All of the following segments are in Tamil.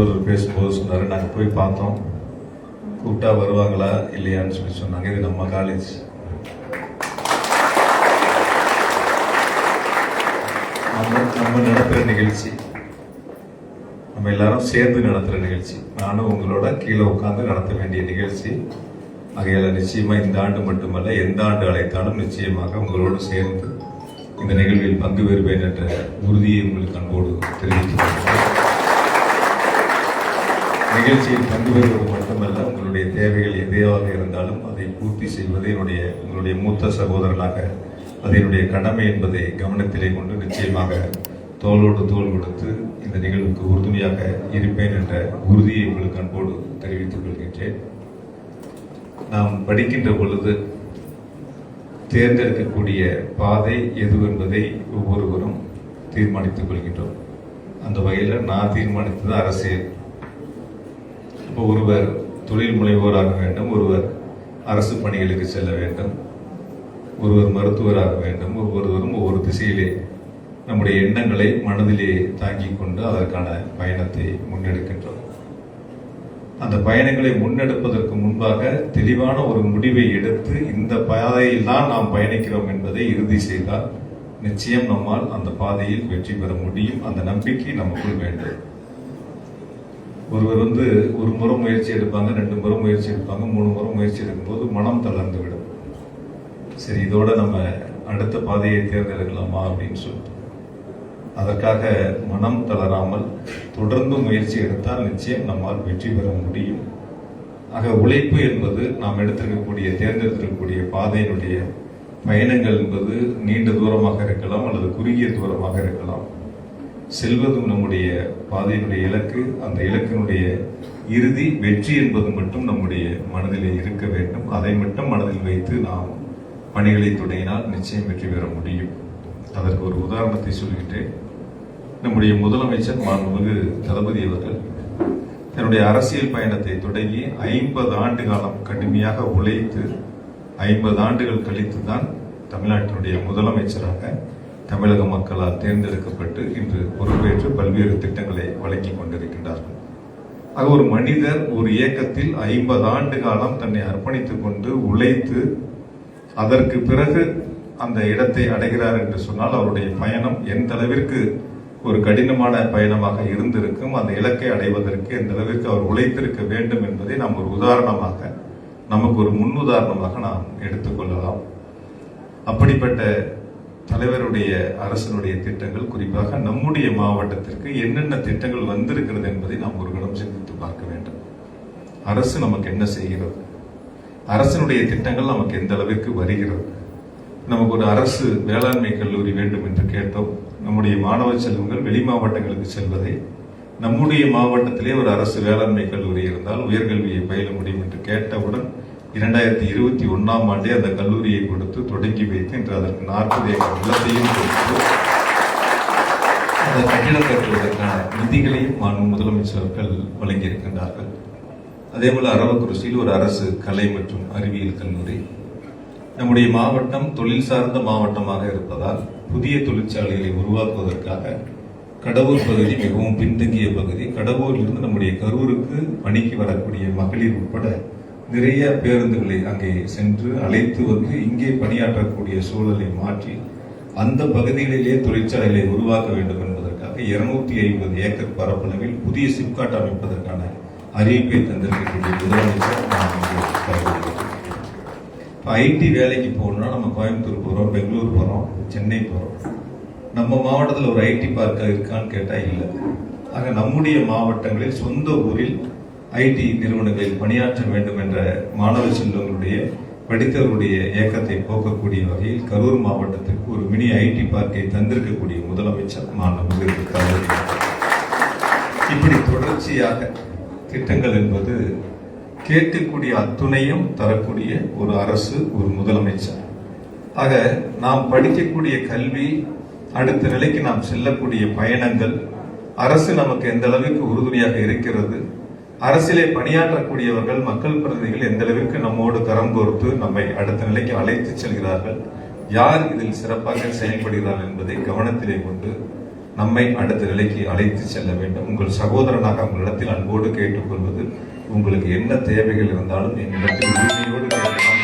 முதல்வர் பேசும்போது சொன்னார் நாங்கள் போய் பார்த்தோம். கூப்பிட்டா வருவாங்களா இல்லையான்னு சொல்லி சொன்னாங்க. இது நம்ம காலேஜ் நம்ம நம்ம நடத்துகிற நிகழ்ச்சி. நம்ம எல்லாரும் சேர்ந்து நடத்துகிற நிகழ்ச்சி. நானும் உங்களோட கீழே உட்கார்ந்து நடத்த வேண்டிய நிகழ்ச்சி. ஆகையால் நிச்சயமாக இந்த ஆண்டு மட்டுமல்ல எந்த ஆண்டு அழைத்தாலும் நிச்சயமாக உங்களோடு சேர்ந்து இந்த நிகழ்வில் பங்கு பெறுவேன் என்ற உறுதியை உங்களுக்கு அன்போடு தெரிவித்துக் நிகழ்ச்சியில் கண்டு வருவது மட்டுமல்ல உங்களுடைய தேவைகள் எதையாக இருந்தாலும் அதை பூர்த்தி செய்வது என்னுடைய உங்களுடைய மூத்த சகோதரனாக அது என்னுடைய கடமை என்பதை கவனத்திலே கொண்டு நிச்சயமாக தோளோடு தோள் கொடுத்து இந்த நிகழ்வுக்கு உறுதுணையாக இருப்பேன் என்ற உறுதியை உங்களுக்கு அன்போடு தெரிவித்துக் கொள்கின்றேன். நாம் படிக்கின்ற பொழுது தேர்ந்தெடுக்கக்கூடிய பாதை எது என்பதை ஒவ்வொருவரும் தீர்மானித்துக் கொள்கின்றோம். அந்த வகையில் நான் தீர்மானித்தது அரசியல். இப்போ ஒருவர் தொழில் முனைவோராக வேண்டும் ஒருவர் அரசு பணிகளுக்கு செல்ல வேண்டும் ஒருவர் மருத்துவராக வேண்டும் ஒவ்வொருவரும் ஒவ்வொரு திசையிலே நம்முடைய எண்ணங்களை மனதிலே தாங்கிக் கொண்டு அதற்கான பயணத்தை முன்னெடுக்கின்றோம். அந்த பயணங்களை முன்னெடுப்பதற்கு முன்பாக தெளிவான ஒரு முடிவை எடுத்து இந்த பாதையில் தான் நாம் பயணிக்கிறோம் என்பதை இறுதி செய்தால் நிச்சயம் நம்மால் அந்த பாதையில் வெற்றி பெற முடியும். அந்த நம்பிக்கை நமக்குள் வேண்டும். ஒருவர் வந்து ஒரு முறை முயற்சி எடுப்பாங்க ரெண்டு முறை முயற்சி எடுப்பாங்க மூணு முறை முயற்சி எடுக்கும்போது மனம் தளர்ந்து விடும் சரி இதோட நம்ம அடுத்த பாதையை தேர்ந்தெடுக்கலாமா அப்படின்னு சொல்லிட்டு. அதற்காக மனம் தளராமல் தொடர்ந்து முயற்சி எடுத்தால் நிச்சயம் நம்மால் வெற்றி பெற முடியும். ஆக உழைப்பு என்பது நாம் எடுத்திருக்கக்கூடிய தேர்ந்தெடுத்திருக்கக்கூடிய பாதையினுடைய பயணங்கள் என்பது நீண்ட தூரமாக இருக்கலாம் அல்லது குறுகிய தூரமாக இருக்கலாம். செல்வதும் நம்முடைய பாதையினுடைய இலக்கு அந்த இலக்கினுடைய இறுதி வெற்றி என்பது மட்டும் நம்முடைய மனதிலே இருக்க வேண்டும். அதை மட்டும் மனதில் வைத்து நாம் பணிகளை தொடங்கினால் நிச்சயம் வெற்றி பெற முடியும். அதற்கு ஒரு உதாரணத்தை சொல்கின்றேன் நம்முடைய முதலமைச்சர் மாண்புமிகு தளபதி அவர்கள் தன்னுடைய அரசியல் பயணத்தை தொடங்கி ஐம்பது ஆண்டு காலம் கடுமையாக உழைத்து ஐம்பது ஆண்டுகள் கழித்து தான் தமிழ்நாட்டினுடைய முதலமைச்சராக தமிழக மக்களால் தேர்ந்தெடுக்கப்பட்டு இன்று பொறுப்பேற்று பல்வேறு திட்டங்களை வழங்கி கொண்டிருக்கின்றார்கள். ஆக ஒரு மனிதர் ஒரு இயக்கத்தில் ஐம்பது ஆண்டு காலம் தன்னை அர்ப்பணித்துக் கொண்டு உழைத்து அதற்கு பிறகு அந்த இடத்தை அடைகிறார் என்று சொன்னால் அவருடைய பயணம் எந்த அளவிற்கு ஒரு கடினமான பயணமாக இருந்திருக்கும் அந்த இலக்கை அடைவதற்கு எந்த அளவிற்கு அவர் உழைத்திருக்க வேண்டும் என்பதை நாம் ஒரு உதாரணமாக நமக்கு ஒரு முன்னுதாரணமாக நாம் எடுத்துக்கொள்ளலாம் அப்படிப்பட்ட தலைவருடைய அரசனுடைய திட்டங்கள் குறிப்பாக நம்முடைய மாவட்டத்திற்கு என்னென்ன திட்டங்கள் வந்திருக்கிறது என்பதை நாம் ஒரு கணம் சிந்தித்து பார்க்க வேண்டும். அரசு நமக்கு என்ன செய்கிறது? அரசினுடைய திட்டங்கள் நமக்கு எந்த அளவிற்கு வருகிறது? நமக்கு ஒரு அரசு வேளாண்மை கல்லூரி வேண்டும் என்று கேட்டோம். நம்முடைய மாணவ செல்வங்கள் வெளி மாவட்டங்களுக்கு செல்வதை நம்முடைய மாவட்டத்திலே ஒரு அரசு வேளாண்மை கல்லூரி இருந்தால் உயர்கல்வியை பயில முடியும் என்று கேட்டவுடன் இரண்டாயிரத்தி இருபத்தி ஒன்னாம் ஆண்டே அந்த கல்லூரியை கொடுத்து தொடங்கி வைத்து இன்று அதற்கு நாற்பது ஏக்கர் நிலத்தையும் கொடுத்து அந்த கட்டிடம் கட்டுவதற்கான நிதிகளையும் மாண்பு முதலமைச்சர்கள் வழங்கியிருக்கின்றார்கள். அதே போல அரவக்குறிச்சியில் ஒரு அரசு கலை மற்றும் அறிவியல் கல்லூரி. நம்முடைய மாவட்டம் தொழில் சார்ந்த மாவட்டமாக இருப்பதால் புதிய தொழிற்சாலைகளை உருவாக்குவதற்காக கடவுர் பகுதி மிகவும் பின்தங்கிய பகுதி. கடவுரிலிருந்து நம்முடைய கரூருக்கு பணிக்கு வரக்கூடிய மகளிர் உட்பட நிறைய பேருந்துகளை அங்கே சென்று அழைத்து வந்து இங்கே பணியாற்றக்கூடிய சூழலை மாற்றி அந்த பகுதிகளிலே தொழிற்சாலைகளை உருவாக்க வேண்டும் என்பதற்காக இருநூத்தி ஐம்பது ஏக்கர் பரப்பளவில் புதிய சிப்காட் அமைப்பதற்கான அறிவிப்பை தந்திருக்கக்கூடிய முதலமைச்சர் இப்போ ஐடி வேலைக்கு போகணும்னா நம்ம கோயம்புத்தூர் போகிறோம் பெங்களூர் போகிறோம் சென்னை போகிறோம் நம்ம மாவட்டத்தில் ஒரு ஐடி பார்க்க இருக்கான்னு கேட்டால் இல்லை. ஆக நம்முடைய மாவட்டங்களில் சொந்த ஊரில் ஐடி நிறுவனங்களில் பணியாற்ற வேண்டும் என்ற மாணவ செல்வங்களுடைய படித்தவருடைய இயக்கத்தை போக்கக்கூடிய வகையில் கரூர் மாவட்டத்திற்கு ஒரு மினி ஐடி பார்க்கை தந்திருக்கக்கூடிய முதலமைச்சர் மாணவர்கள் இப்படி தொடர்ச்சியாக திட்டங்கள் என்பது கேட்கக்கூடிய அத்துணையும் தரக்கூடிய ஒரு அரசு ஒரு முதலமைச்சர். ஆக நாம் படிக்கக்கூடிய கல்வி அடுத்த நிலைக்கு நாம் செல்லக்கூடிய பயணங்கள் அரசு நமக்கு எந்த அளவுக்கு உறுதுணையாக இருக்கிறது அரசிலே பணியாற்றக்கூடியவர்கள் மக்கள் பிரதிநிதிகள் எந்த அளவிற்கு நம்மோடு கரம் கோர்த்து நம்மை அடுத்த நிலைக்கு அழைத்து செல்கிறார்கள் யார் இதில் சிறப்பாக செயல்படுகிறார்கள் என்பதை கவனத்திலே கொண்டு நம்மை அடுத்த நிலைக்கு அழைத்து செல்ல வேண்டும். உங்கள் சகோதரனாக உங்களிடத்தில் அன்போடு கேட்டுக்கொள்வது உங்களுக்கு என்ன தேவைகள் இருந்தாலும் என்னிடத்தில் உரிமையோடு கேட்கலாம்.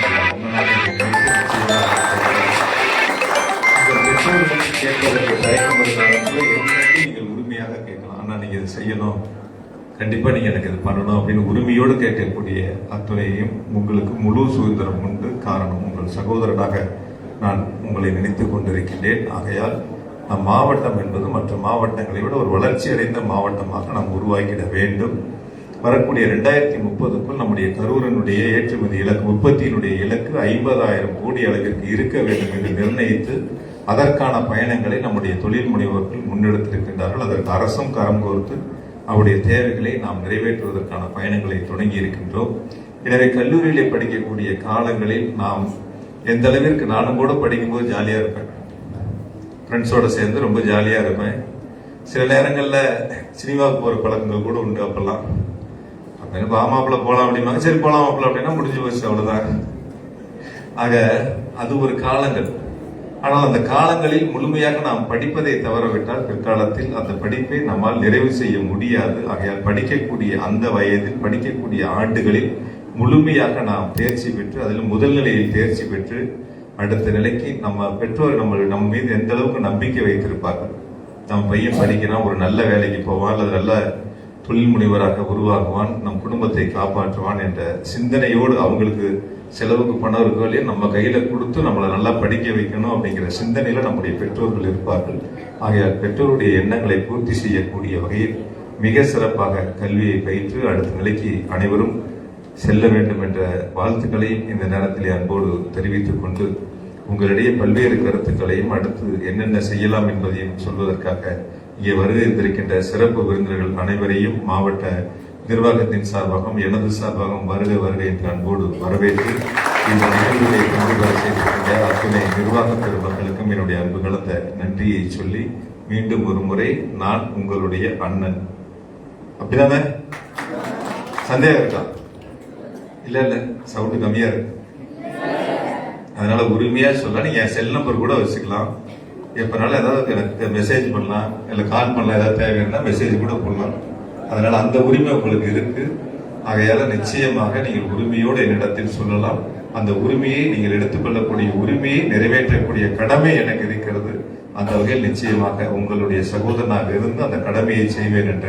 உங்கள் கேட்பதற்கு தயக்கம் இருந்தாலும் நீங்கள் உரிமையாக கேட்கலாம். ஆனால் நீங்கள் இதை செய்யணும். கண்டிப்பா நீங்க எனக்கு இது பண்ணணும் அப்படின்னு உரிமையோடு கேட்கக்கூடிய அத்துணையையும் உங்களுக்கு முழு சுதந்திரம் உண்டு. காரணம் உங்கள் சகோதரனாக நான் உங்களை நினைத்து கொண்டிருக்கின்றேன். ஆகையால் நம் மாவட்டம் என்பது மற்ற மாவட்டங்களை விட ஒரு வளர்ச்சி அடைந்த மாவட்டமாக நாம் உருவாக்கிட வேண்டும். வரக்கூடிய ரெண்டாயிரத்தி முப்பதுக்குள் நம்முடைய கரூரனுடைய ஏற்றுமதி இலக்கு உற்பத்தியினுடைய இலக்கு ஐம்பதாயிரம் கோடி அளவிற்கு இருக்க வேண்டும் என்று நிர்ணயித்து அதற்கான பயணங்களை நம்முடைய தொழில் முனைவோர்கள் முன்னெடுத்திருக்கின்றார்கள். அதற்கு அரசும் கரம் கோர்த்து அவருடைய தேவைகளை நாம் நிறைவேற்றுவதற்கான பயணங்களை தொடங்கி இருக்கின்றோம். எனவே கல்லூரியிலே படிக்கக்கூடிய காலங்களில் நாம் எந்த அளவிற்கு நானும் கூட படிக்கும்போது ஜாலியாக இருப்பேன். ஃப்ரெண்ட்ஸோடு சேர்ந்து ரொம்ப ஜாலியாக இருப்பேன். சில நேரங்களில் சினிமாவுக்கு போகிற பழக்கங்கள் கூட உண்டு அப்பெல்லாம். அப்படின்னு பாமாப்பிள்ள போகலாம் அப்படிம்பாங்க. சரி போகலாம் மாப்பிள்ள அப்படின்னா முடிஞ்சு போச்சு அவ்வளோதான் ஆக அது ஒரு காலங்கள். ஆனால் அந்த காலங்களில் முழுமையாக நாம் படிப்பதை தவறவிட்டால் பிற்காலத்தில் அந்த படிப்பை நம்மால் நிறைவு செய்ய முடியாது. ஆகையால் படிக்கக்கூடிய அந்த வயதில் படிக்கக்கூடிய ஆண்டுகளில் முழுமையாக நாம் தேர்ச்சி பெற்று அதில் முதல் நிலையில் தேர்ச்சி பெற்று அடுத்த நிலைக்கு நம்ம பெற்றோர் நம்ம நம்ம மீது எந்த அளவுக்கு நம்பிக்கை வைத்திருப்பார்கள்? நம்ம பையன் படிக்கிறான் ஒரு நல்ல வேலைக்கு போவான் அல்லது நல்ல தொழில் முனைவராக உருவாகுவான் நம் குடும்பத்தை காப்பாற்றுவான் என்ற சிந்தனையோடு அவங்களுக்கு செலவுக்கு பணம் இருக்கோ இல்லையா நம்ம கையில கொடுத்து நம்மளை நல்லா படிக்க வைக்கணும் அப்படிங்கிற சிந்தனையில நம்முடைய பெற்றோர்கள் இருப்பார்கள். ஆகையால் பெற்றோருடைய எண்ணங்களை பூர்த்தி செய்யக்கூடிய வகையில் மிக சிறப்பாக கல்வியை பயிற்று அடுத்த நிலைக்கு அனைவரும் செல்ல வேண்டும் என்ற வாழ்த்துக்களை இந்த நேரத்திலே அன்போடு தெரிவித்துக் கொண்டு உங்களிடையே பல்வேறு கருத்துக்களையும் அடுத்து என்னென்ன செய்யலாம் என்பதையும் சொல்வதற்காக இங்கே வருகை இருந்திருக்கின்ற சிறப்பு விருந்தினர்கள் அனைவரையும் மாவட்ட நிர்வாகத்தின் சார்பாகவும் எனது சார்பாகவும் வருக வருக என்று அன்போடு வரவேற்று இந்த நிகழ்வுகளை கொண்டு வர செய்திருக்கின்ற அத்துணை நிர்வாக பெருமக்களுக்கும் என்னுடைய அன்பு கலந்த நன்றியை சொல்லி மீண்டும் ஒரு முறை நான் உங்களுடைய அண்ணன். அப்படிதானே? சந்தேகம் இருக்கா? இல்ல இல்ல. சவுண்டு கம்மியா இருக்கு. அதனால உரிமையா சொல்ல நீங்க என் செல் நம்பர் கூட வச்சுக்கலாம். எப்பனாலும் ஏதாவது எனக்கு மெசேஜ் பண்ணலாம். இல்ல கால் பண்ணலாம். ஏதாவது தேவைன்னா மெசேஜ் கூட பண்ணலாம் அதனால அந்த உரிமை உங்களுக்கு இருக்கு. ஆகையால நிச்சயமாக நீங்கள் உரிமையோடு என்னிடத்தில் சொல்லலாம். அந்த உரிமையை நீங்கள் எடுத்துக்கொள்ளக்கூடிய உரிமையை நிறைவேற்றக்கூடிய கடமை எனக்கு இருக்கிறது. அந்த வகையில் நிச்சயமாக உங்களுடைய சகோதரனாக இருந்து அந்த கடமையை செய்வேன் என்ற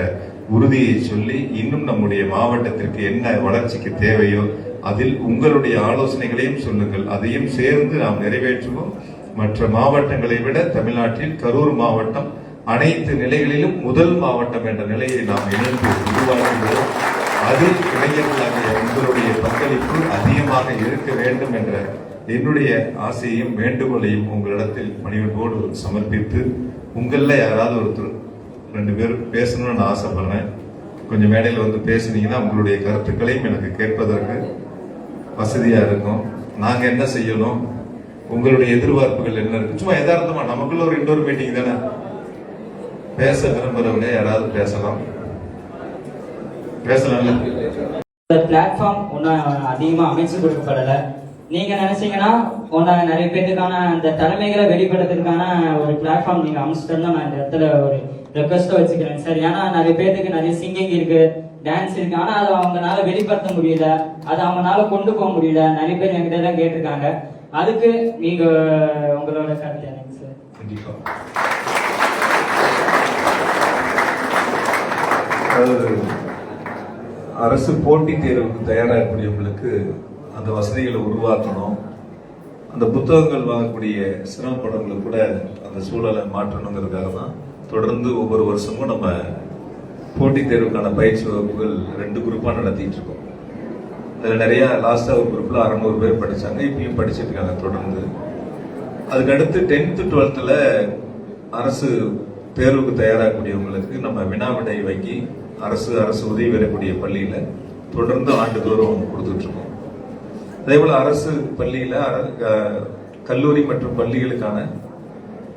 உறுதியை சொல்லி இன்னும் நம்முடைய மாவட்டத்திற்கு என்ன வளர்ச்சிக்கு தேவையோ அதில் உங்களுடைய ஆலோசனைகளையும் சொல்லுங்கள். அதையும் சேர்ந்து நாம் நிறைவேற்றுவோம். மற்ற மாவட்டங்களை விட தமிழ்நாட்டில் கரூர் மாவட்டம் அனைத்து நிலைகளிலும் முதல் மாவட்டம் என்ற நிலையை நாம் இணைந்து உருவாக்குகிறோம். அதில் இளைஞர்களாகிய உங்களுடைய பங்களிப்பு அதிகமாக இருக்க வேண்டும் என்ற என்னுடைய ஆசையையும் வேண்டுகோளையும் உங்களிடத்தில் பணிவன்போடு சமர்ப்பித்து உங்களில் யாராவது ஒருத்தர் ரெண்டு பேர் பேசணும்னு நான் ஆசைப்படுறேன். கொஞ்சம் மேடையில் வந்து பேசுனீங்கன்னா உங்களுடைய கருத்துக்களையும் எனக்கு கேட்பதற்கு வசதியாக இருக்கும். நாங்கள் என்ன செய்யணும்? உங்களுடைய எதிர்பார்ப்புகள் என்ன இருக்கு? சும்மா எதார்த்தமா நமக்குள்ள ஒரு இண்டோர் மீட்டிங் தானே? பேச விரும்புறவங்க யாராவது பேசலாம். பேசலாம்ல. இந்த பிளாட்ஃபார்ம் ஒன்றும் அதிகமாக அமைச்சு கொடுக்கப்படல. நீங்க நினைச்சீங்கன்னா ஒன்ன நிறைய பேருக்கான அந்த திறமைகளை வெளிப்படுத்துறதுக்கான ஒரு பிளாட்ஃபார்ம் நீங்க அமைச்சிட்டோம்னா நான் இந்த இடத்துல ஒரு ரெக்வஸ்ட்டை வச்சுக்கிறேன். சார் ஏன்னா நிறைய பேருக்கு நிறைய சிங்கிங் இருக்கு டான்ஸ் இருக்கு. ஆனா அதை அவங்கனால வெளிப்படுத்த முடியல. அதை அவங்கனால கொண்டு போக முடியல. நிறைய பேர் என்கிட்ட தான் கேட்டிருக்காங்க. அதுக்கு நீங்க உங்களோட கருத்து எனக்கு சார் கண்டிப்பா அதாவது அரசு போட்டித் தேர்வுக்கு தயாராகக்கூடியவங்களுக்கு அந்த வசதிகளை உருவாக்கணும். அந்த புத்தகங்கள் வாங்கக்கூடிய சிரமப்படவங்களுக்கு கூட அந்த சூழலை மாற்றணுங்கிறதுக்காக தான் தொடர்ந்து ஒவ்வொரு வருஷமும் நம்ம போட்டித் தேர்வுக்கான பயிற்சி வகுப்புகள் ரெண்டு குரூப்பாக நடத்திட்டு இருக்கோம். அதில் நிறையா லாஸ்ட்டாக ஒரு குரூப்பில் அறநூறு பேர் படித்தாங்க இப்பயும் படிச்சுட்டு இருக்காங்க தொடர்ந்து. அதுக்கடுத்து டென்த்து டுவெல்த்தில் அரசு தேர்வுக்கு தயாராகக்கூடியவங்களுக்கு நம்ம வினா விடை வங்கி அரசு அரசு உதவி பெறக்கூடிய பள்ளியில தொடர்ந்து ஆண்டுதோறும் கொடுத்துட்டு இருக்கோம். அதே போல அரசு பள்ளியில கல்லூரி மற்றும் பள்ளிகளுக்கான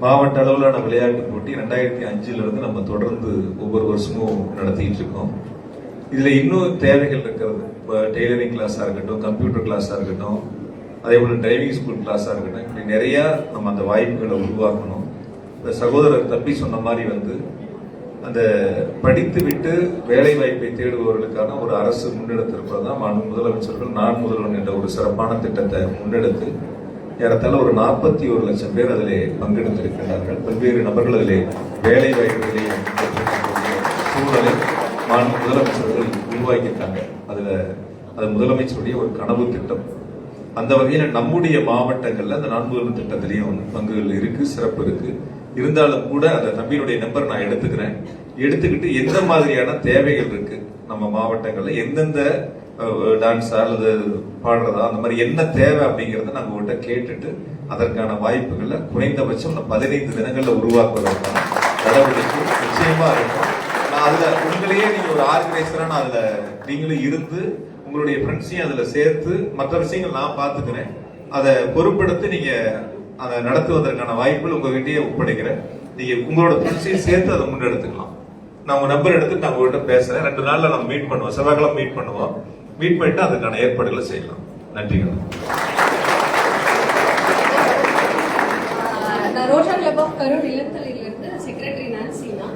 மாவட்ட அளவிலான விளையாட்டு போட்டி ரெண்டாயிரத்தி அஞ்சுல இருந்து நம்ம தொடர்ந்து ஒவ்வொரு வருஷமும் நடத்திட்டு இருக்கோம். இதுல இன்னும் தேவைகள் இருக்கிறது. இப்போ டெய்லரிங் கிளாஸா இருக்கட்டும் கம்ப்யூட்டர் கிளாஸா இருக்கட்டும் அதே போல டிரைவிங் ஸ்கூல் கிளாஸா இருக்கட்டும் இப்படி நிறைய நம்ம அந்த வாய்ப்புகளை உருவாக்கணும். இந்த சகோதரர் தப்பி சொன்ன மாதிரி வந்து அந்த படித்துவிட்டு வேலை வாய்ப்பை தேடுபவர்களுக்கான ஒரு அரசு முன்னெடுத்திருப்பதுதான் மாண்பு முதலமைச்சர்கள் நான் முதல்வன் என்ற ஒரு சிறப்பான திட்டத்தை முன்னெடுத்து ஏறத்தாழ ஒரு நாற்பத்தி ஒரு லட்சம் பேர் அதிலே பங்கெடுத்திருக்கிறார்கள் பல்வேறு நபர்கள் அதிலே வேலை வாய்ப்புகளையும் சூழலை மாண்பு முதலமைச்சர்கள் உருவாக்கிட்டாங்க அதுல அது முதலமைச்சருடைய ஒரு கனவு திட்டம். அந்த வகையில் நம்முடைய மாவட்டங்கள்ல அந்த நான்கு திட்டத்திலையும் பங்குகள் இருக்கு சிறப்பு இருக்கு. இருந்தாலும் கூட அந்த தம்பியினுடைய நம்பர் நான் எடுத்துக்கிறேன். எடுத்துக்கிட்டு எந்த மாதிரியான தேவைகள் இருக்கு? நம்ம மாவட்டங்கள்ல எந்தெந்த டான்ஸா அல்லது பாடுறதா அந்த மாதிரி என்ன தேவை அப்படிங்கறத நம்ம உங்கள்கிட்ட கேட்டுட்டு அதற்கான வாய்ப்புகளை குறைந்தபட்சம் பதினைந்து தினங்கள்ல உருவாக்குவதற்கான நடவடிக்கை நிச்சயமா இருக்கும். நான் அதுல உங்களையே நீங்க ஒரு ஆர்கனைசரா நான் அதுல நீங்களும் இருந்து உங்களுடைய ஃப்ரெண்ட்ஸையும் அதுல சேர்த்து மற்ற விஷயங்கள் நான் பாத்துக்கிறேன் அதை பொறுப்பெடுத்து நீங்க அதை நடத்துவதற்கான வாய்ப்புகள் உங்ககிட்டயே ஒப்படைக்கிறேன். நீங்க உங்களோட ஃப்ரெண்ட்ஸையும் சேர்த்து அதை முன்னெடுத்துக்கலாம். நான் உங்க நம்பர் எடுத்து நான் உங்ககிட்ட பேசுறேன். ரெண்டு நாள்ல நம்ம மீட் பண்ணுவோம். செவ்வாய்க்கிழமை மீட் பண்ணுவோம். மீட் பண்ணிட்டு அதுக்கான ஏற்பாடுகளை செய்யலாம். நன்றிங்க நான் ரோட்டா கிளப் ஆஃப் கரூர் இளந்தலையிலிருந்து செக்ரட்டரி நான்சினா.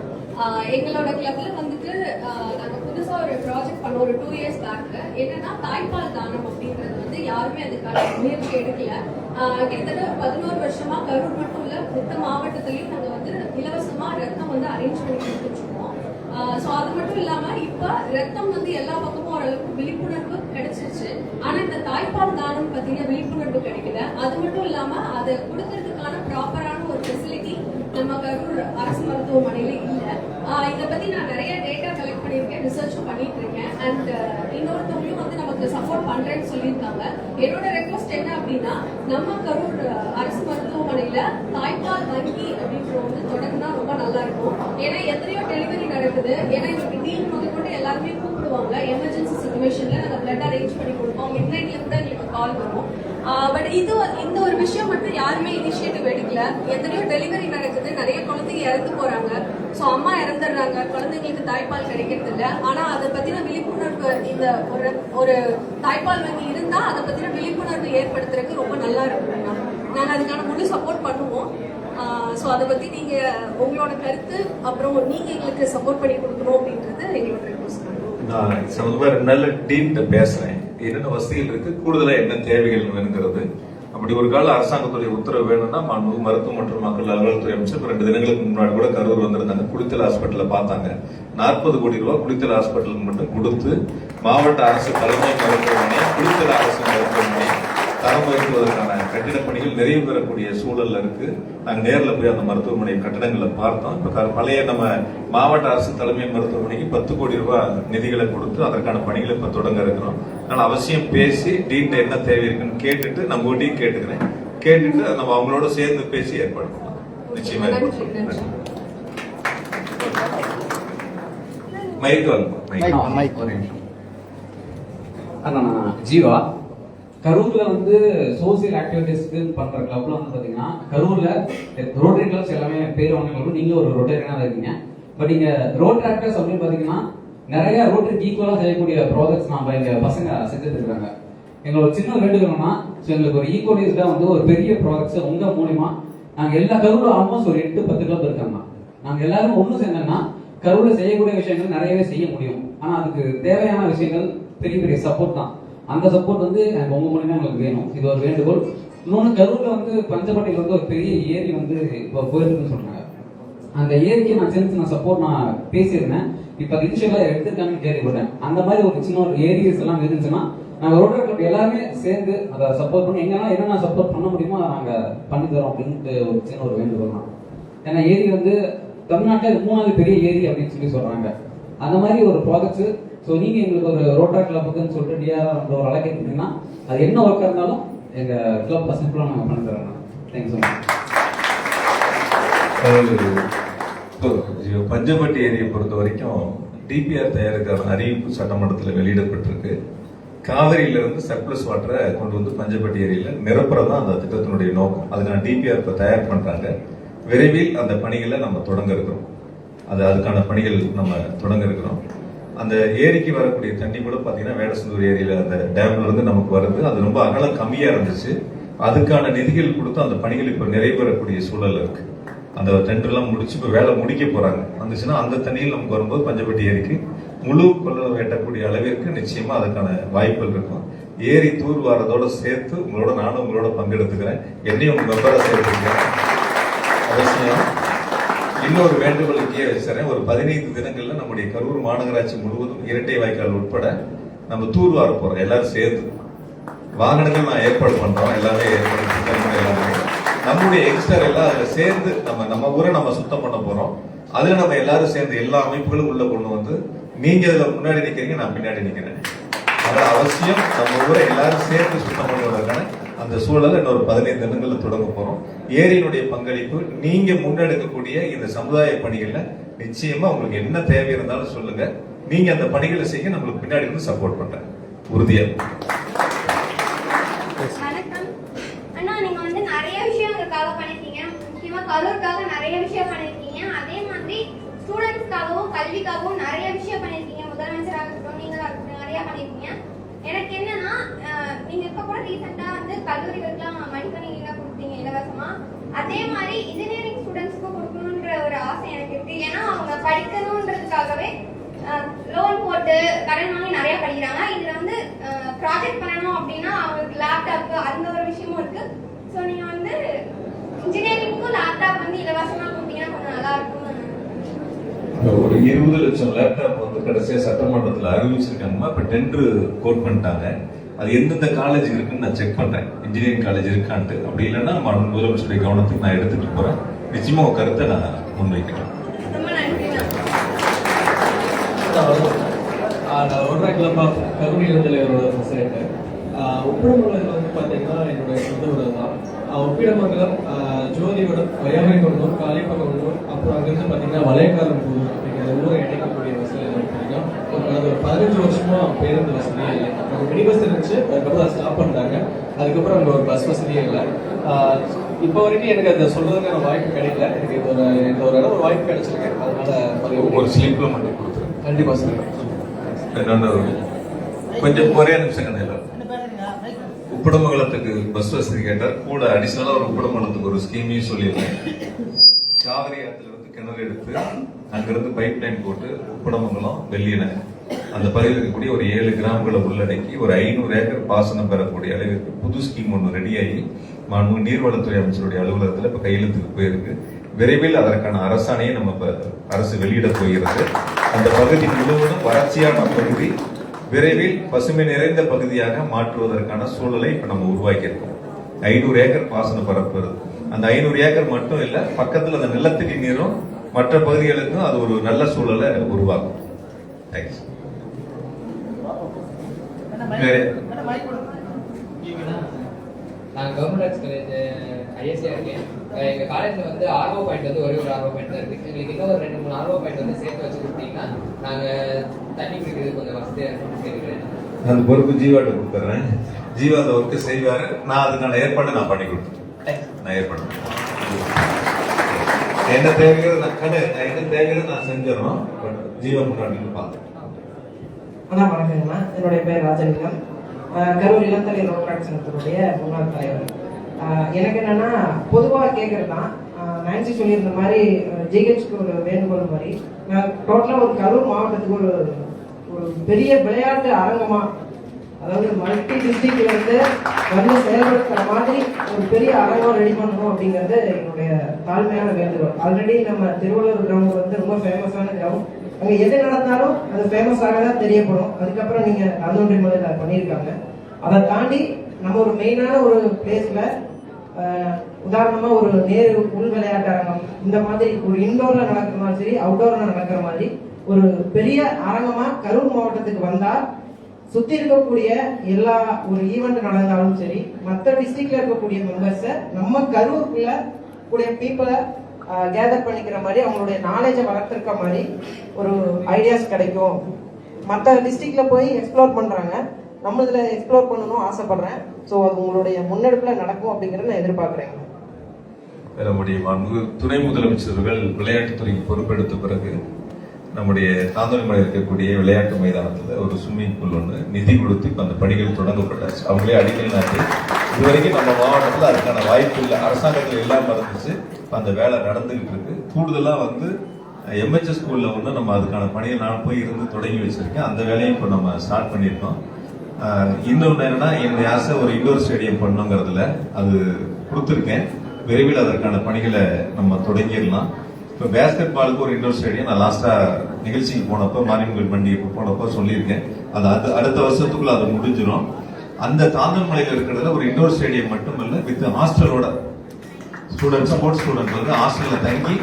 எங்களோட கிளப்ல வந்துட்டு ஆஹ் நாங்க புதுசா ஒரு ப்ராஜெக்ட் பண்ணோம். ஒரு டூ இயர்ஸ் பேக் என்னன்னா தாய்ப்பால் தானம் அப்படின்றது வந்து யாருமே அதுக்கான முயற்சி எடுக்கல. கிட்டத்தட்ட பதினோரு வருஷமா கரூர் மட்டும் இல்ல மொத்த மாவட்டத்திலயும் நாங்க வந்து இலவசமா ரத்தம் வந்து அரேஞ்ச் பண்ணி கொடுத்துருக்கோம் ஸோ அது மட்டும் இல்லாம இப்ப ரத்தம் வந்து எல்லா பக்கமும் ஓரளவுக்கு விழிப்புணர்வு கிடைச்சிருச்சு. ஆனா இந்த தாய்ப்பால் தானம் பத்தின விழிப்புணர்வு கிடைக்கல. அது மட்டும் இல்லாம அதை கொடுக்கறதுக்கான ப்ராப்பரான ஒரு ஃபெசிலிட்டி நம்ம கரூர் அரசு மருத்துவமனையில இல்ல. ஆஹ் பத்தி நான் நிறைய பண்ணியிருக்கேன் ரிசர்ச்சும் பண்ணிட்டு இருக்கேன் அண்ட் uh, இன்னொருத்தவங்களும் வந்து நமக்கு சப்போர்ட் பண்றேன்னு சொல்லியிருக்காங்க. என்னோட ரெக்வஸ்ட் என்ன அப்படின்னா நம்ம கரூர் uh, அரசு மருத்துவமனையில தாய்ப்பால் வங்கி அப்படின்ற வந்து தொடங்கினா ரொம்ப நல்லா இருக்கும். ஏன்னா எத்தனையோ டெலிவரி நடக்குது. ஏன்னா எங்களுக்கு டீம் முதல் கொண்டு எல்லாருமே கூப்பிடுவாங்க. எமர்ஜென்சி சுச்சுவேஷன்ல நாங்கள் பிளட் அரேஞ்ச் பண்ணி கொடுப்போம். மிட்நைட்ல கூட கால் வரும். பட் இது இந்த ஒரு விஷயம் மட்டும் யாருமே இனிஷியேட்டிவ் எடுக்கல. எத்தனையோ டெலிவரி நடக்குது நிறைய குழந்தைங்க இறந்து போறாங்க. ஸோ அம்மா இறந்துடுறாங்க. குழந்தைங்களுக்கு தாய்ப்பால் கிடைக்கிறது இல்லை ஆனா அதை பத்தின விழிப்புணர்வு இந்த ஒரு ஒரு தாய்ப்பால் வங்கி இருந்தா அதை பத்தின விழிப்புணர்வு ஏற்படுத்துறதுக்கு ரொம்ப நல்லா இருக்கும் நாங்கள் அதுக்கான முழு சப்போர்ட் பண்ணுவோம். ஸோ அதை பத்தி நீங்க உங்களோட கருத்து அப்புறம் நீங்க எங்களுக்கு சப்போர்ட் பண்ணி கொடுக்கணும் அப்படின்றது எங்களோட ரெக்வஸ்ட் நான் நல்ல ரெண்டு டீம்கிட்ட பேசுறேன். என்னென்ன வசதிகள் இருக்கு? கூடுதலா என்ன தேவைகள் வேணுங்கிறது. அப்படி ஒரு கால அரசாங்கத்துடைய உத்தரவு வேணும்னா மாண்பு மருத்துவ மற்றும் மக்கள் நல்வாழ்வுத்துறை அமைச்சர் ரெண்டு தினங்களுக்கு முன்னாடி கூட கரூர் வந்திருந்தாங்க. குளித்தல் ஹாஸ்பிட்டலில் பார்த்தாங்க. நாற்பது கோடி ரூபாய் குளித்தல் ஹாஸ்பிட்டலுக்கு மட்டும் கொடுத்து மாவட்ட அரசு தலைமை மருத்துவமனை குளித்தல் அரசு மருத்துவமனை தரம் உயர்த்துவதற்கான கட்டிடப் பணிகள் நிறைவு பெறக்கூடிய சூழல்ல இருக்கு. நாங்கள் நேரில் போய் அந்த மருத்துவமனை கட்டடங்களை பார்த்தோம். இப்ப க- பழைய நம்ம மாவட்ட அரசு தலைமை மருத்துவமனைக்கு பத்து கோடி ரூபாய் நிதிகளை கொடுத்து அதற்கான பணிகளை இப்ப தொடங்க இருக்கிறோம். அதனால அவசியம் பேசி டீன்ட்ட என்ன தேவை இருக்குன்னு கேட்டுட்டு நம்ம ஊட்டியும் கேட்டுக்கிறேன். கேட்டுட்டு நம்ம அவங்களோட சேர்ந்து பேசி ஏற்பாடு பண்ணலாம். நிச்சயமா. மைக் நிமிஷம் அண்ணா நான் ஜீவா கரூர்ல வந்து சோசியல் ஆக்டிவிட்டிஸ்க்கு பண்ற கிளப்ல வந்து பாத்தீங்கன்னா கரூர்ல ரோட்டரி கிளப்ஸ் எல்லாமே பேர் வாங்க நீங்க ஒரு ரோட்டரினா இருக்கீங்க. பட் இங்க ரோட் ஆக்டர்ஸ் அப்படின்னு பாத்தீங்கன்னா நிறைய ரோட்டுக்கு ஈக்குவலாக செய்யக்கூடிய ப்ராஜெக்ட்ஸ் நம்ம இங்க பசங்க செஞ்சுட்டு இருக்காங்க. எங்களோட சின்ன வேண்டுகோள்னா ஸோ எங்களுக்கு ஒரு ஈக்குவலைஸ்டா வந்து ஒரு பெரிய ப்ராஜெக்ட்ஸை உங்க மூலியமா நாங்கள் எல்லா கருவில் ஆல்மோஸ்ட் ஒரு எட்டு பத்து கிளப் இருக்காங்க. நாங்கள் எல்லாரும் ஒன்றும் சேர்ந்தோம்னா கருவில் செய்யக்கூடிய விஷயங்கள் நிறையவே செய்ய முடியும். ஆனால் அதுக்கு தேவையான விஷயங்கள் பெரிய பெரிய சப்போர்ட் தான். அந்த சப்போர்ட் வந்து எனக்கு உங்க மூலியமா எங்களுக்கு வேணும். இது ஒரு வேண்டுகோள். இன்னொன்று கரூர்ல வந்து பஞ்சப்பட்டியில் வந்து ஒரு பெரிய ஏரி வந்து இப்போ போயிருக்குன்னு சொன்னாங்க அந்த ஏரிக்கு நான் சின்ன சின்ன சப்போர்ட் நான் பேசியிருந்தேன். இப்போ இனிஷியலா எடுத்துருக்காங்கன்னு கேள்விப்பட்டேன். அந்த மாதிரி ஒரு சின்ன ஒரு ஏரியாஸ் எல்லாம் இருந்துச்சுன்னா நாங்க ரோட்டரி கிளப் எல்லாருமே சேர்ந்து அதை சப்போர்ட் பண்ணி எங்கெல்லாம் என்னென்ன சப்போர்ட் பண்ண முடியுமோ அதை நாங்க பண்ணி தரோம் அப்படின்ட்டு ஒரு சின்ன ஒரு வேண்டுகோள் தான். ஏன்னா ஏரி வந்து தமிழ்நாட்டில் மூணாவது பெரிய ஏரி அப்படின்னு சொல்லி சொல்றாங்க. அந்த மாதிரி ஒரு ப்ராஜெக்ட்ஸ் ஸோ நீங்க எங்களுக்கு ஒரு ரோட்டா கிளப்புக்குன்னு சொல்லிட்டு டிஆர் ஒரு அழைக்க அது என்ன ஒர்க்காக இருந்தாலும் எங்க கிளப் பசங்களும் நாங்கள் பண்ணி தரோம் தேங்க்ஸ் ஸோ மச் பஞ்சப்பட்டி ஏரியை பொறுத்த வரைக்கும் டிபிஆர் தயாரிக்கிற அறிவிப்பு சட்டமன்றத்தில் வெளியிடப்பட்டிருக்கு. காவிரியிலிருந்து சர்ப்ளஸ் வாட்டரை கொண்டு வந்து பஞ்சப்பட்டி ஏரியில் நிரப்புறதான் அந்த திட்டத்தினுடைய நோக்கம். அதுக்கான டிபிஆர் இப்போ தயார் பண்ணுறாங்க விரைவில் அந்த பணிகளை நம்ம தொடங்க இருக்கிறோம். அது அதுக்கான பணிகள் நம்ம தொடங்க இருக்கிறோம். அந்த ஏரிக்கு வரக்கூடிய தண்ணி கூட பார்த்தீங்கன்னா வேடசந்தூர் ஏரியில் அந்த டேம்லேருந்து நமக்கு வருது. அது ரொம்ப அகலம் கம்மியாக இருந்துச்சு. அதுக்கான நிதிகள் கொடுத்து அந்த பணிகள் இப்போ நிறைவேறக்கூடிய சூழல் இருக்குது அந்த டெண்டர்லாம் முடிச்சு இப்போ வேலை முடிக்க போகிறாங்க வந்துச்சுன்னா அந்த தண்ணியில் நமக்கு வரும்போது பஞ்சப்பட்டி ஏரிக்கு முழு கொள்ள வெட்டக்கூடிய அளவிற்கு நிச்சயமாக அதுக்கான வாய்ப்புகள் இருக்கும். ஏரி தூர் வாரதோட சேர்த்து உங்களோட நானும் உங்களோட பங்கெடுத்துக்கிறேன். என்னையும் உங்கள் மெம்பராக சேர்த்துக்கிறேன். அவசியம். இன்னொரு வேண்டுகோளுக்கே வச்சுறேன் ஒரு பதினைந்து தினங்களில் நம்முடைய கரூர் மாநகராட்சி முழுவதும் இரட்டை வாய்க்கால் உட்பட நம்ம தூர் வார போகிறோம் எல்லாரும் சேர்த்து வாகனங்கள் நான் ஏற்பாடு பண்ணுறோம் எல்லாமே ஏற்பாடு எல்லாமே. நம்முடைய யங்ஸ்டர் எல்லாம் அதில் சேர்ந்து நம்ம நம்ம ஊரை நம்ம சுத்தம் பண்ண போகிறோம் அதில் நம்ம எல்லாரும் சேர்ந்து எல்லா அமைப்புகளும் உள்ள கொண்டு வந்து நீங்கள் இதில் முன்னாடி நிற்கிறீங்க நான் பின்னாடி நிற்கிறேன் அது அவசியம் நம்ம ஊரை எல்லாரும் சேர்ந்து சுத்தம் பண்ணுவதற்கான அந்த சூழலை இன்னொரு பதினைந்து தினங்களில் தொடங்க போகிறோம் ஏரியினுடைய பங்களிப்பு நீங்கள் முன்னெடுக்கக்கூடிய இந்த சமுதாய பணிகளில் நிச்சயமாக உங்களுக்கு என்ன தேவை இருந்தாலும் சொல்லுங்கள் நீங்கள் அந்த பணிகளை செய்ய நம்மளுக்கு பின்னாடி இருந்து சப்போர்ட் பண்ணுறேன் உறுதியாக வணக்கம் அண்ணா நீங்க வந்து நிறைய விஷயம் எங்களுக்காக பண்ணிருக்கீங்க முக்கியமா கரூருக்காக நிறைய விஷயம் பண்ணிருக்கீங்க. அதே மாதிரி ஸ்டூடெண்ட்ஸ்க்காகவும் கல்விக்காகவும் நிறைய விஷயம் பண்ணிருக்கீங்க. முதலமைச்சராக இருக்கட்டும் நீங்களா இருக்கட்டும் நிறைய பண்ணிருக்கீங்க. எனக்கு என்னன்னா நீங்க இப்ப கூட ரீசெண்டா வந்து கல்லூரிகளுக்குலாம் மடிக்கணினிலாம் கொடுத்தீங்க இலவசமா. அதே மாதிரி இன்ஜினியரிங் ஸ்டூடெண்ட்ஸ்க்கும் கொடுக்கணுன்ற ஒரு ஆசை எனக்கு இருக்கு. ஏன்னா அவங்க படிக்கணுன்றதுக்காகவே லோன் போட்டு கடன் வாங்கி நிறைய படிக்கிறாங்க. இதுல வந்து ப்ராஜெக்ட் பண்ணணும் அப்படின்னா அவங்களுக்கு லேப்டாப் அந்த ஒரு விஷயமும் இருக்கு. ஸோ நீங்க வந்து இன்ஜினியரிங்க்கும் லேப்டாப் வந்து இலவசமா கொடுத்தீங்கன்னா கொஞ்சம் நல்லா இருக்கும் ஒரு இருபது லட்சம் லேப்டாப் வந்து கடைசியா சட்டமன்றத்துல அறிவிச்சிருக்காங்கம்மா. இப்ப டெண்டர் கோட் பண்ணிட்டாங்க. அது எந்தெந்த காலேஜ் இருக்குன்னு நான் செக் பண்றேன். இன்ஜினியரிங் காலேஜ் இருக்கான்ட்டு. அப்படி இல்லைன்னா நம்ம முதலமைச்சருடைய கவனத்துக்கு நான் எடுத்துட்டு போறேன். நிச்சயமா உங்க கருத்தை நான் முன்வைக்கிறேன். ரொம்ப நன்றி மேம். நான் ஒன்றரை கிளப் ஆஃப் கருணிலிருந்தில் ஒரு பிரசிடென்ட் உப்பிடமங்கலத்தில் வந்து பார்த்தீங்கன்னா என்னுடைய சொந்த ஊர் தான் உப்பிடமங்கலம் ஜோதிவடம் வையாமைக்குண்டூர் காளிப்பகவனூர் அப்புறம் அங்கிருந்து பார்த்தீங்கன்னா புதூர் அப்படிங்கிற ஊரை இணைக்கக்கூடிய வசதி வந்து பார்த்தீங்கன்னா ஒரு பதினஞ்சு வருஷமா பேருந்து வசதியே இல்லை. ஒரு மினி பஸ் இருந்துச்சு. அதுக்கப்புறம் அதை ஸ்டாப் பண்ணிட்டாங்க. அதுக்கப்புறம் அங்கே ஒரு பஸ் வசதியே இல்லை. இப்போ வரைக்கும் எனக்கு அதை சொல்றதுக்கான வாய்ப்பு கிடைக்கல. எனக்கு இது ஒரு இந்த ஒரு இடம் ஒரு வாய்ப்பு கிடைச்சிருக்கு. அதனால ஒரு ஸ்லிப்ல மட்டும் கொடுத்துருங்க. கண்டிப்பா சார் கொஞ்சம் ஒரே நிமிஷம் கதையில உப்படமங்கலத்துக்கு பஸ் வசதி கேட்டார். கூட அடிஷனலா ஒரு உப்படமங்கலத்துக்கு ஒரு ஸ்கீமையும் சொல்லியிருக்கேன் காவிரி ஆத்துல இருந்து கிணறு எடுத்து அங்கிருந்து பைப் லைன் போட்டு உப்படமங்கலம் வெள்ளியனை அந்த பகுதியில் இருக்கக்கூடிய ஒரு ஏழு கிராமங்களை உள்ளடக்கி ஒரு ஐநூறு ஏக்கர் பாசனம் பெறக்கூடிய அளவிற்கு புது ஸ்கீம் ஒன்று ரெடியாகி மாண்பு நீர்வளத்துறை அமைச்சருடைய அலுவலகத்தில் இப்போ கையெழுத்துக்கு போயிருக்கு. விரைவில் அதற்கான அரசாணையை நம்ம இப்போ அரசு வெளியிட போகிறது. அந்த பகுதி முழுவதும் வறட்சியான பகுதி விரைவில் பசுமை நிறைந்த பகுதியாக மாற்றுவதற்கான சூழலை இப்போ நம்ம உருவாக்கியிருக்கோம். ஐநூறு ஏக்கர் பாசன பரப்புறது அந்த ஐநூறு ஏக்கர் மட்டும் இல்லை பக்கத்தில் அந்த நிலத்தடி நீரும் மற்ற பகுதிகளுக்கும் அது ஒரு நல்ல சூழலை உருவாக்கும். தேங்க்ஸ் நான் கவர்மெண்ட் காலேஜ் ஐஎஸ்சியா இருக்கேன். அஹ் எங்க காலேஜ்ல வந்து ஆர்வோ பாயிண்ட் வந்து ஒரே ஒரு ஆர்வோ பாயிண்ட் தான் இருக்கு. எங்களுக்கு இன்னும் ஒரு ரெண்டு மூணு ஆர்வோ பாயிண்ட் வந்து சேர்த்து வச்சு கொடுத்தீங்கன்னா நாங்க தண்ணி குடிக்கிறது கொஞ்சம் வசதியா இருக்கும்னு கேட்கிறேன் அந்த பொறுப்பு ஜீவாட்ட கொடுத்துறேன். ஜீவா அந்த ஒர்க்கு செய்வாரு. நான் அதுக்கான ஏற்பாடு நான் பண்ணி கொடுத்துறேன் நான் ஏற்பாடு. என்ன தேவையோ நான் கடை என்ன தேவையோ நான் செஞ்சிடறோம் பட் ஜீவா முன்னாடி பார்த்து அண்ணா வணக்கங்கண்ணா என்னுடைய பேர் ராஜலிங்கம் கரூர் இளந்தலை ரோட்ராக் சங்கத்தினுடைய முன்னாள் தலைவர் எனக்கு என்னன்னா பொதுவாக கேட்கறது தான் நான்சி சொல்லியிருந்த மாதிரி ஜிஹெச்க்கு ஒரு வேண்டுகோள் மாதிரி நான் டோட்டலாக ஒரு கரூர் மாவட்டத்துக்கு ஒரு ஒரு பெரிய விளையாட்டு அரங்கமாக அதாவது மல்டி டிஸ்ட்ரிக்ட்ல இருந்து வந்து செயல்படுத்துற மாதிரி ஒரு பெரிய அரங்கம் ரெடி பண்ணணும் அப்படிங்கிறது என்னுடைய தாழ்மையான வேண்டுகோள். ஆல்ரெடி நம்ம திருவள்ளூர் கிரவுண்ட் வந்து ரொம்ப ஃபேமஸான கிரவுண்ட் அங்க எது நடந்தாலும் அது ஃபேமஸாக தான் தெரியப்படும். அதுக்கப்புறம் நீங்க அருந்தொன்றை முதல்ல பண்ணியிருக்காங்க. அதை தாண்டி நம்ம ஒரு மெயினான ஒரு பிளேஸ்ல உதாரணமா ஒரு நேரு உள் விளையாட்டு அரங்கம் இந்த மாதிரி ஒரு இன்டோர்ல நடக்கிற மாதிரி சரி அவுட்டோரில் நடக்கிற மாதிரி ஒரு பெரிய அரங்கமா கரூர் மாவட்டத்துக்கு வந்தா சுத்தி இருக்கக்கூடிய எல்லா ஒரு ஈவெண்ட் நடந்தாலும் சரி மற்ற டிஸ்ட்ரிக்ட்ல இருக்கக்கூடிய மெம்பர்ஸை நம்ம கரூருக்குள்ள கூடிய பீப்புளை கேதர் பண்ணிக்கிற மாதிரி அவங்களுடைய நாலேஜை வளர்த்துருக்க மாதிரி ஒரு ஐடியாஸ் கிடைக்கும். மற்ற டிஸ்ட்ரிக்ட்ல போய் எக்ஸ்ப்ளோர் பண்றாங்க. நம்ம இதில் எக்ஸ்ப்ளோர் பண்ணணும் ஆசைப்படுறேன். ஸோ அது உங்களுடைய முன்னெடுப்புல நடக்கும் அப்படிங்கறத நான் எதிர்பார்க்குறேன். நம்முடைய துணை முதலமைச்சர்கள் விளையாட்டுத்துறைக்கு பொறுப்பெடுத்த பிறகு நம்முடைய தாந்தோணிமலை இருக்கக்கூடிய விளையாட்டு மைதானத்தில் ஒரு ஸ்விம்மிங் பூல் ஒன்று நிதி கொடுத்து இப்போ அந்த பணிகள் தொடங்கப்பட்டாச்சு. அவங்களே அடிக்கல் நாட்டு. இதுவரைக்கும் நம்ம மாவட்டத்தில் அதுக்கான வாய்ப்பு இல்லை. அரசாங்கத்தில் இல்லாமல் இருந்துச்சு அந்த வேலை நடந்துகிட்டு இருக்கு. கூடுதலாக வந்து எம்ஹெச்எஸ் ஸ்கூலில் ஒன்று நம்ம அதுக்கான பணியை நான் போய் இருந்து தொடங்கி வச்சுருக்கேன். அந்த வேலையும் இப்போ நம்ம ஸ்டார்ட் பண்ணியிருக்கோம். இன்னொன்று என்னன்னா என்னுடைய ஆசை ஒரு இண்டோர் ஸ்டேடியம் பண்ணுங்கிறதுல அது கொடுத்துருக்கேன். விரைவில் அதற்கான பணிகளை நம்ம தொடங்கிடலாம். இப்போ பேஸ்கெட் பாலுக்கு ஒரு இண்டோர் ஸ்டேடியம் நான் லாஸ்டா நிகழ்ச்சிக்கு போனப்போ மாரியம்மன் பண்டிகைக்கு போனப்போ சொல்லியிருக்கேன். அது அது அடுத்த வருஷத்துக்குள்ள அது முடிஞ்சிடும் அந்த தாந்தமலையில் இருக்கிறதுல ஒரு இண்டோர் ஸ்டேடியம் மட்டும் இல்ல வித் ஹாஸ்டலோட ஸ்டூடெண்ட் ஸ்போர்ட்ஸ் ஸ்டூடெண்ட் வந்து ஹாஸ்டல்ல தங்கி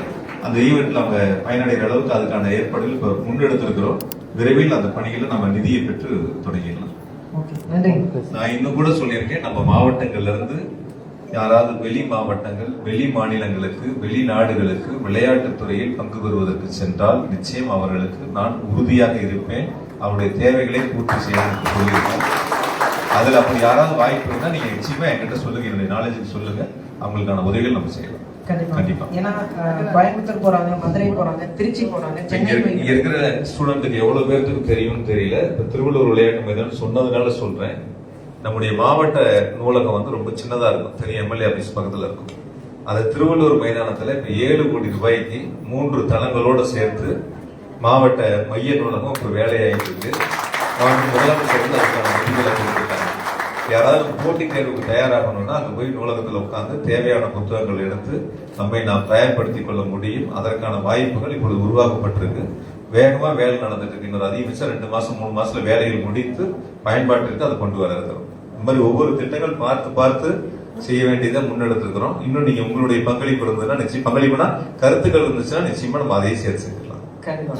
அந்த ஈவெண்ட்ல அவங்க பயனடைகிற அளவுக்கு அதுக்கான ஏற்பாடுகள் இப்போ முன்னெடுத்திருக்கிறோம். விரைவில் அந்த பணிகளை நம்ம நிதியை பெற்று தொடங்கிடலாம். நான் இன்னும் கூட சொல்லியிருக்கேன் நம்ம மாவட்டங்கள்ல இருந்து யாராவது வெளி மாவட்டங்கள் வெளி மாநிலங்களுக்கு வெளிநாடுகளுக்கு விளையாட்டுத் துறையில் பங்கு பெறுவதற்கு சென்றால் நிச்சயம் அவர்களுக்கு நான் உறுதியாக இருப்பேன். அவருடைய தேவைகளை பூர்த்தி செய்ய சொல்லியிருக்கேன் அதுல அப்படி யாராவது வாய்ப்பு இருந்தா நீங்க நிச்சயமா என்கிட்ட சொல்லுங்க. என்னுடைய நாலேஜுக்கு சொல்லுங்க. அவங்களுக்கான உதவிகள் நம்ம செய்யலாம். கண்டிப்பா. ஏன்னா கோயம்புத்தூர் போறாங்க மதுரை போறாங்க திருச்சி போறாங்க சென்னை இங்க இருக்கிற ஸ்டூடெண்ட்டுக்கு எவ்வளவு பேர்த்துக்கு தெரியும்னு தெரியல. இப்ப திருவள்ளூர் விளையாட்டு மைதானம் சொன்னதுனால சொல்றேன். நம்முடைய மாவட்ட நூலகம் வந்து ரொம்ப சின்னதாக இருக்கும். தனி எம்எல்ஏ ஆபீஸ் பக்கத்தில் இருக்கும். அது திருவள்ளூர் மைதானத்தில் இப்போ ஏழு கோடி ரூபாய்க்கு மூன்று தளங்களோட சேர்த்து மாவட்ட மைய நூலகம் இப்போ வேலையாகிட்டு இருக்கு. மாவட்ட முதலமைச்சர் வந்து அதுக்கான நிதிகளை கொடுத்துருக்காங்க. யாராவது போட்டி தேர்வுக்கு தயாராகணும்னா அங்கே போய் நூலகத்தில் உட்காந்து தேவையான புத்தகங்கள் எடுத்து நம்மை நாம் தயார்படுத்திக் கொள்ள முடியும். அதற்கான வாய்ப்புகள் இப்பொழுது உருவாக்கப்பட்டிருக்கு. வேகமாக வேலை நடந்துட்டு இருக்கு. இன்னொரு அதிகபட்சம் ரெண்டு மாதம் மூணு மாதத்தில் வேலைகள் முடித்து பயன்பாட்டிற்கு அதை கொண்டு வர இருக்கிறோம். இந்த மாதிரி ஒவ்வொரு திட்டங்கள் பார்த்து பார்த்து செய்ய வேண்டியதை முன்னெடுத்திருக்கிறோம். இன்னும் நீங்க உங்களுடைய பங்களிப்பு இருந்ததுன்னா நிச்சயம் பங்களிப்புனா கருத்துக்கள் இருந்துச்சுன்னா நிச்சயமா நம்ம அதையும் சேர்த்து செஞ்சுக்கலாம் கண்டிப்பா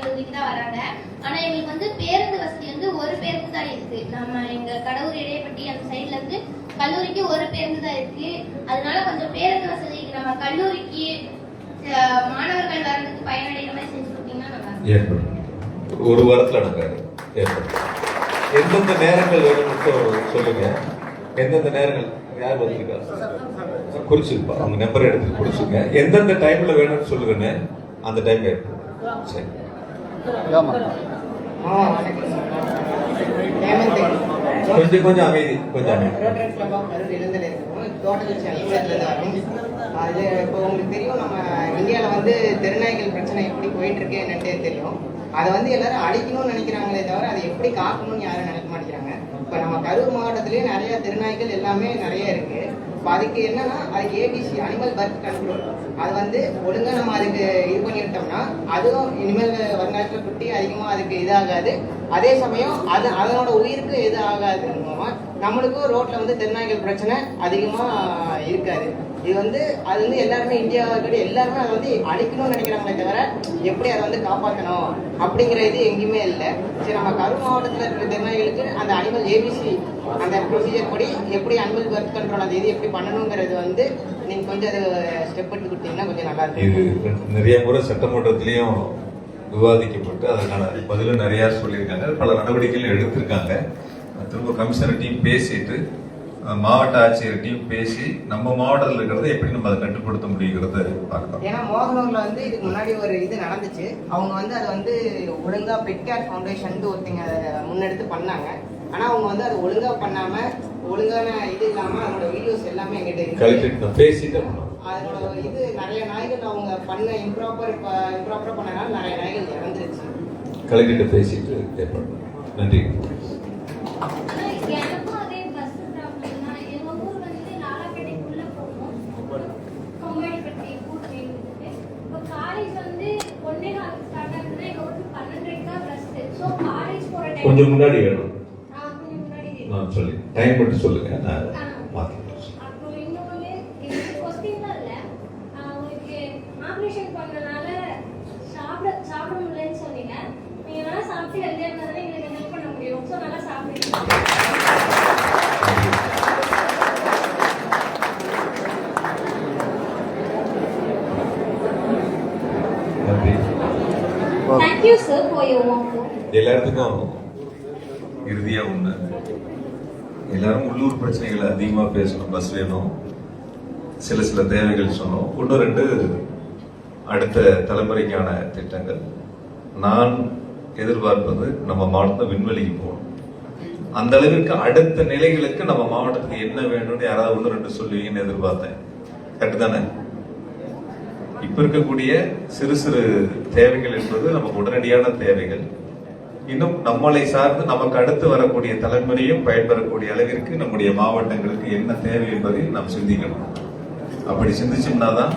கல்லூரிக்கு தான் வராங்க. ஆனா எங்களுக்கு வந்து பேருந்து வசதி வந்து ஒரு பேருந்து தான் இருக்கு. நம்ம எங்க கடவுர் இடையப்பட்டி அந்த சைடுல இருந்து கல்லூரிக்கு ஒரு பேருந்து தான் இருக்கு. அதனால கொஞ்சம் பேருந்து வசதி நம்ம கல்லூரிக்கு மாணவர்கள் வர்றதுக்கு பயனடைகிற மாதிரி செஞ்சு கொடுத்தீங்கன்னா நல்லா இருக்கும். ஒரு வாரத்துல நாங்க ஏற்படும் எந்தெந்த நேரங்கள் வேணும்னு சொல்லுங்க. எந்தெந்த நேரங்கள் யார் வந்திருக்கா? குறிச்சிருப்பா. அவங்க நம்பர் எடுத்து குறிச்சுங்க எந்தெந்த டைம்ல வேணும்னு சொல்லுங்கன்னு அந்த டைம் ஏற்படும் சரி. கொஞ்சம் கொஞ்சம் அமைதி கொஞ்சம் அமைதி. தோட்டக்கட்சி அலுவலகத்துல வரும் அது இப்போ உங்களுக்கு தெரியும் நம்ம இந்தியாவில் வந்து தெருநாய்கள் பிரச்சனை எப்படி போயிட்டு இருக்கு என்னன்ட்டே தெரியும். அதை வந்து எல்லாரும் அழிக்கணும்னு நினைக்கிறாங்களே தவிர அதை எப்படி காக்கணும்னு யாரும் நினைக்க மாட்டேங்கிறாங்க. இப்போ நம்ம கரூர் மாவட்டத்திலேயே நிறைய தெருநாய்கள் எல்லாமே நிறைய இருக்கு. இப்போ அதுக்கு என்னன்னா அதுக்கு ஏபிசி அனிமல் பர்த் கண்ட்ரோல் அது வந்து ஒழுங்காக நம்ம அதுக்கு இது பண்ணிவிட்டோம்னா அதுவும் இனிமேல் வருங்காலத்தில் குட்டி அதிகமாக அதுக்கு இதாகாது. அதே சமயம் அது அதனோட உயிருக்கு எது ஆகாது நம்மளுக்கும் ரோட்டில் வந்து தெருநாய்கள் பிரச்சனை அதிகமாக இருக்காது. இது வந்து அது வந்து எல்லாருமே இந்தியாவுக்கு எல்லாருமே அதை வந்து அழிக்கணும்னு நினைக்கிறாங்களே தவிர எப்படி அதை வந்து காப்பாற்றணும் அப்படிங்கிற இது எங்கேயுமே இல்லை. சரி நம்ம கரூர் மாவட்டத்தில் இருக்கிற தெருநாய்களுக்கு அந்த அனிமல் ஏபிசி அந்த ப்ரொசீஜர் படி எப்படி அனிமல் பர்த் கண்ட்ரோல் அந்த இது எப்படி பண்ணணுங்கிறது வந்து நீங்க கொஞ்சம் அது ஸ்டெப் எடுத்து கொடுத்தீங்கன்னா கொஞ்சம் நல்லா இது இருக்கும் நிறைய முறை சட்டமன்றத்திலையும் விவாதிக்கப்பட்டு அதற்கான பதிலும் நிறைய சொல்லியிருக்காங்க. பல நடவடிக்கைகள் எடுத்திருக்காங்க. திரும்ப கமிஷனர்ட்டையும் பேசிட்டு மாவட்ட ஆட்சியர்கிட்டையும் பேசி நம்ம மாவட்டத்தில் இருக்கிறத எப்படி நம்ம அதை கட்டுப்படுத்த முடியுங்கிறத பார்க்கலாம். ஏன்னா மோகனூர்ல வந்து இதுக்கு முன்னாடி ஒரு இது நடந்துச்சு. அவங்க வந்து அதை வந்து ஒழுங்கா பெட் கேர் ஃபவுண்டேஷன் ஒருத்தங்க முன்னெடுத்து பண்ணாங்க. ஆனா அவங்க வந்து அதை ஒழுங்கா பண்ணாம ஒழுங்கான இது இல்லாம அதோட வீடியோஸ் எல்லாமே எங்கிட்ட இருக்கு. கலெக்டர் நான் பேசிட்டு அதனோட இது நிறைய நாய்கள் அவங்க பண்ண இம்ப்ராப்பர் இம்ப்ராப்பரா பண்ணனால நிறைய நாய்கள் இறந்துருச்சு. கலெக்டர்கிட்ட பேசிட்டு ஏற்பாடு நன்றி. இப்போ கொஞ்சம் முன்னாடி வேணும் கொஞ்சம் முன்னாடி நான் சொல்லி டைம் மட்டும் சொல்லுங்க. நான் மாத்திக்கிறேன் அப்புறம் இன்னொன்று இது கொஸ்டின் தான் இல்லை உங்களுக்கு ஆப்ரேஷன் பண்ணனால சாப்பிட சாப்பிட முடியலன்னு சொன்னீங்க நீங்க நல்லா சாப்பிட்டு ஹெல்த்தியாக இருந்தால் தானே எங்களுக்கு ஹெல்ப் பண்ண முடியும் ஸோ நல்லா சாப்பிடுங்க நன்றி Thank you, sir, for your work. எல்லாத்துக்கும் இறுதியா ஒண்ணு எல்லாரும் உள்ளூர் பிரச்சனைகளை அதிகமா பேசணும் பஸ் வேணும். சில சில தேவைகள் சொன்னோம். ஒன்று ரெண்டு அடுத்த தலைமுறைக்கான திட்டங்கள். நான் எதிர்பார்ப்பது நம்ம மாவட்டம் விண்வெளிக்கு போகணும். அந்த அளவிற்கு அடுத்த நிலைகளுக்கு நம்ம மாவட்டத்துக்கு என்ன வேணும்னு யாராவது ஒன்று ரெண்டு சொல்லுவீங்கன்னு எதிர்பார்த்தேன். கரெக்ட் தானே? இப்போ இருக்கக்கூடிய சிறு சிறு தேவைகள் என்பது நமக்கு உடனடியான தேவைகள். இன்னும் நம்மளை சார்ந்து நமக்கு அடுத்து வரக்கூடிய தலைமுறையும் பயன்பெறக்கூடிய அளவிற்கு நம்முடைய மாவட்டங்களுக்கு என்ன தேவை என்பதை நாம் சிந்திக்கணும். அப்படி சிந்திச்சோம்னா தான்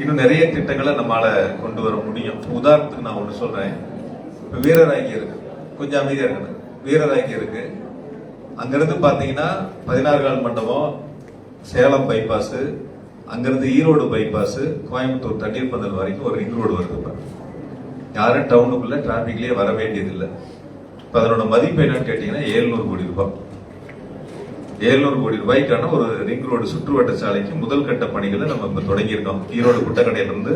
இன்னும் நிறைய திட்டங்களை நம்மளால கொண்டு வர முடியும். உதாரணத்துக்கு நான் ஒன்று சொல்றேன். இப்போ வீரராங்கி இருக்கு. கொஞ்சம் அமைதியாக இருக்கணும் வீரராங்கி இருக்கு. அங்கிருந்து பார்த்தீங்கன்னா பதினாறு கால் மண்டபம் சேலம் பைபாஸ் அங்கிருந்து ஈரோடு பைபாஸ் கோயம்புத்தூர் தண்ணீர் பந்தல் வரைக்கும் ஒரு ரிங் ரோடு வருது இப்போ யாரும் டவுனுக்குள்ள டிராபிக்லயே வர வேண்டியதில்லை. இப்ப அதனோட மதிப்பு என்னன்னு கேட்டீங்கன்னா 700 கோடி ரூபாய். 700 கோடி ரூபாய்க்கான ஒரு ரிங் ரோடு சுற்றுவட்ட சாலைக்கு முதல் கட்ட பணிகளை நம்ம இப்ப தொடங்கியிருக்கோம். ஈரோடு குட்டக்கடையில இருந்து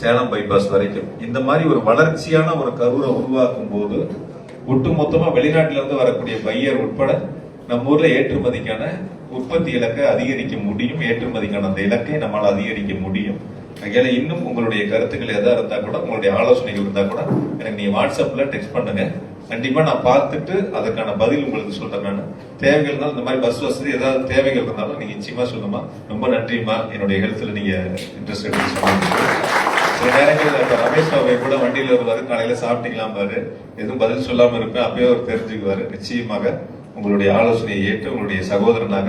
சேலம் பைபாஸ் வரைக்கும். இந்த மாதிரி ஒரு வளர்ச்சியான ஒரு கருவை உருவாக்கும் போது ஒட்டுமொத்தமா வெளிநாட்டில இருந்து வரக்கூடிய பையர் உட்பட நம்ம ஊர்ல ஏற்றுமதிக்கான உற்பத்தி இலக்கை அதிகரிக்க முடியும். ஏற்றுமதிக்கான அந்த இலக்கை நம்மால் அதிகரிக்க முடியும். அதனால இன்னும் உங்களுடைய கருத்துக்கள் எதா இருந்தா கூட உங்களுடைய ஆலோசனைகள் இருந்தா கூட எனக்கு நீங்கள் வாட்ஸ்அப்ல டெக்ஸ்ட் பண்ணுங்க. கண்டிப்பா நான் பார்த்துட்டு அதற்கான பதில் உங்களுக்கு சொல்றேன் நான். தேவைகள் இருந்தாலும் இந்த மாதிரி பஸ் வசதி ஏதாவது தேவைகள் இருந்தாலும் நீங்க நிச்சயமா சொல்லுமா. ரொம்ப நன்றிமா என்னுடைய ஹெல்த்ல நீங்க இன்ட்ரெஸ்ட் எடுத்து சொல்லுங்க சில நேரங்களில் இப்போ ரமேஷ் பாபு கூட வண்டியில் வருவாரு காலையில் சாப்பிட்டீங்களாம் பாரு. எதுவும் பதில் சொல்லாமல் இருப்பேன் அப்பயே அவர் தெரிஞ்சுக்குவாரு. நிச்சயமாக உங்களுடைய ஆலோசனையை ஏற்று உங்களுடைய சகோதரனாக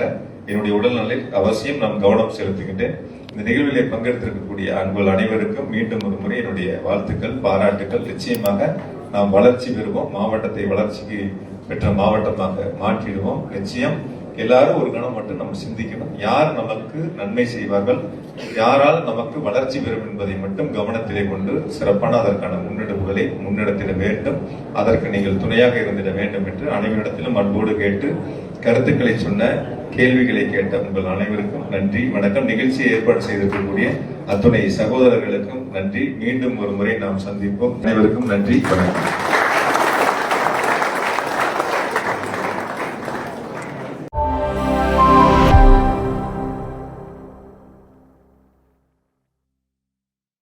என்னுடைய உடல்நலில் அவசியம் நாம் கவனம் செலுத்துகின்றேன். இந்த நிகழ்விலே பங்கெடுத்திருக்கக்கூடிய அன்புகள் அனைவருக்கும் மீண்டும் ஒரு முறை என்னுடைய வாழ்த்துக்கள் பாராட்டுக்கள். நிச்சயமாக நாம் வளர்ச்சி பெறுவோம். மாவட்டத்தை வளர்ச்சிக்கு பெற்ற மாவட்டமாக மாற்றிடுவோம். நிச்சயம் எல்லாரும் ஒரு கணம் மட்டும் நம்ம சிந்திக்கணும். யார் நமக்கு நன்மை செய்வார்கள்? யாரால் நமக்கு வளர்ச்சி பெறும் என்பதை மட்டும் கவனத்திலே கொண்டு சிறப்பான அதற்கான முன்னெடுப்புகளை முன்னெடுத்திட வேண்டும். அதற்கு நீங்கள் துணையாக இருந்திட வேண்டும் என்று அனைவரிடத்திலும் அன்போடு கேட்டு கருத்துக்களை சொன்ன கேள்விகளை கேட்ட உங்கள் அனைவருக்கும் நன்றி. வணக்கம். நிகழ்ச்சியை ஏற்பாடு செய்திருக்கக்கூடிய அத்துணை சகோதரர்களுக்கும் நன்றி. மீண்டும் ஒரு முறை நாம் சந்திப்போம். அனைவருக்கும் நன்றி. வணக்கம்.